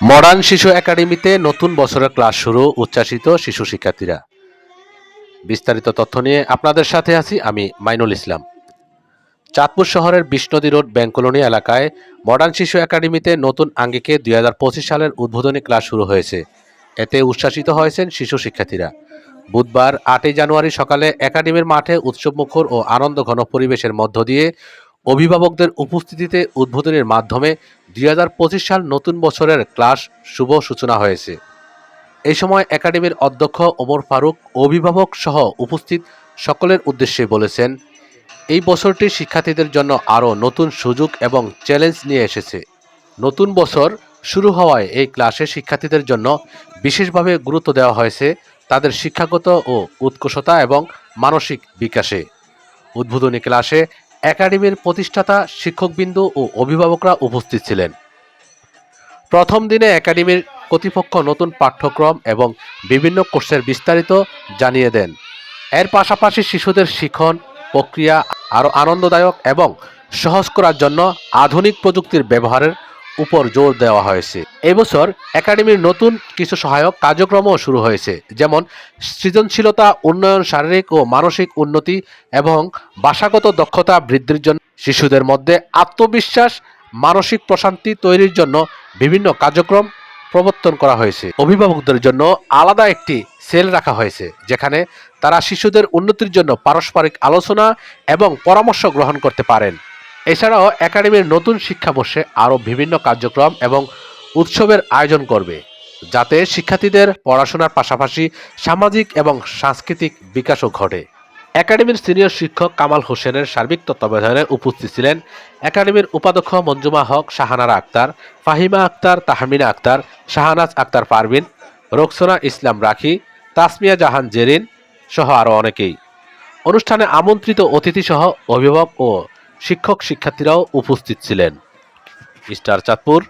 Modern শিশু একাডেমিতে নতুন বছরের ক্লাস শুরু উচ্ছ্বাসিত শিশু শিক্ষার্থীরা। বিস্তারিত তথ্য নিয়ে আপনাদের সাথে আছি আমি মাইনুল ইসলাম। চাঁদপুর শহরের বিষ্ণদী রোড ব্যাংক কলোনি এলাকায় মডার্ন শিশু একাডেমিতে নতুন আঙ্গিকে দুই হাজার পঁচিশ সালের উদ্বোধনী ক্লাস শুরু হয়েছে। এতে উচ্ছ্বাসিত হয়েছেন শিশু শিক্ষার্থীরা। বুধবার আটই জানুয়ারি সকালে একাডেমির মাঠে উৎসবমুখর ও আনন্দ ঘন পরিবেশের মধ্য দিয়ে অভিভাবকদের উপস্থিতিতে উদ্বোধনের মাধ্যমে দুই হাজার পঁচিশ সাল নতুন বছরের ক্লাস শুভ সূচনা হয়েছে। এই সময় একাডেমির অধ্যক্ষ ওমর ফারুক, অভিভাবক সহ উপস্থিত সকলের উদ্দেশ্যে বলেছেন, এই বছরটি শিক্ষার্থীদের জন্য আরও নতুন সুযোগ এবং চ্যালেঞ্জ নিয়ে এসেছে। নতুন বছর শুরু হওয়ায় এই ক্লাসে শিক্ষার্থীদের জন্য বিশেষভাবে গুরুত্ব দেওয়া হয়েছে তাদের শিক্ষাগত ও উৎকর্ষতা এবং মানসিক বিকাশে। উদ্বোধনী ক্লাসে একাডেমির প্রতিষ্ঠাতা, শিক্ষকবৃন্দ ও অভিভাবকরা উপস্থিত ছিলেন। প্রথম দিনে একাডেমির কর্তৃপক্ষ নতুন পাঠ্যক্রম এবং বিভিন্ন কোর্সের বিস্তারিত জানিয়ে দেন। এর পাশাপাশি শিশুদের শিক্ষণ প্রক্রিয়া আরও আনন্দদায়ক এবং সহজ করার জন্য আধুনিক প্রযুক্তির ব্যবহারের উপর জোর দেওয়া হয়েছে। এবছর একাডেমির নতুন কিছু সহায়ক কার্যক্রমও শুরু হয়েছে, যেমন সৃজনশীলতা, উন্নয়ন, শারীরিক ও মানসিক উন্নতি এবং ভাষাগত দক্ষতা বৃদ্ধির জন্য শিশুদের মধ্যে আত্মবিশ্বাস, মানসিক প্রশান্তি তৈরির জন্য বিভিন্ন কার্যক্রম প্রবর্তন করা হয়েছে। অভিভাবকদের জন্য আলাদা একটি সেল রাখা হয়েছে, যেখানে তারা শিশুদের উন্নতির জন্য পারস্পরিক আলোচনা এবং পরামর্শ গ্রহণ করতে পারেন। এছাড়াও একাডেমির নতুন শিক্ষাবর্ষে আরও বিভিন্ন কার্যক্রম এবং উৎসবের আয়োজন করবে, যাতে শিক্ষার্থীদের পড়াশোনার পাশাপাশি সামাজিক এবং সাংস্কৃতিক বিকাশও ঘটে। একাডেমির সিনিয়র শিক্ষক কামাল হোসেনের সার্বিক তত্ত্বাবধানে উপস্থিত ছিলেন একাডেমির উপাধ্যক্ষ মঞ্জুমা হক, শাহানারা আক্তার, ফাহিমা আক্তার, তাহমিনা আক্তার, শাহানাজ আক্তার পারভিন, রোকসোনা ইসলাম রাখি, তাসমিয়া জাহান জেরিন সহ আরও অনেকেই। অনুষ্ঠানে আমন্ত্রিত অতিথি সহ অভিভাবক ও শিক্ষক শিক্ষার্থীরাও উপস্থিত ছিলেন স্টার চাঁদপুর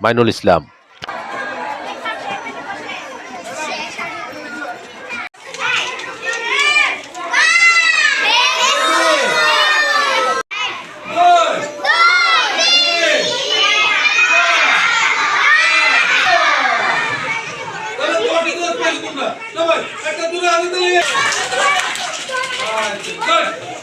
মাইনুল ইসলাম Good.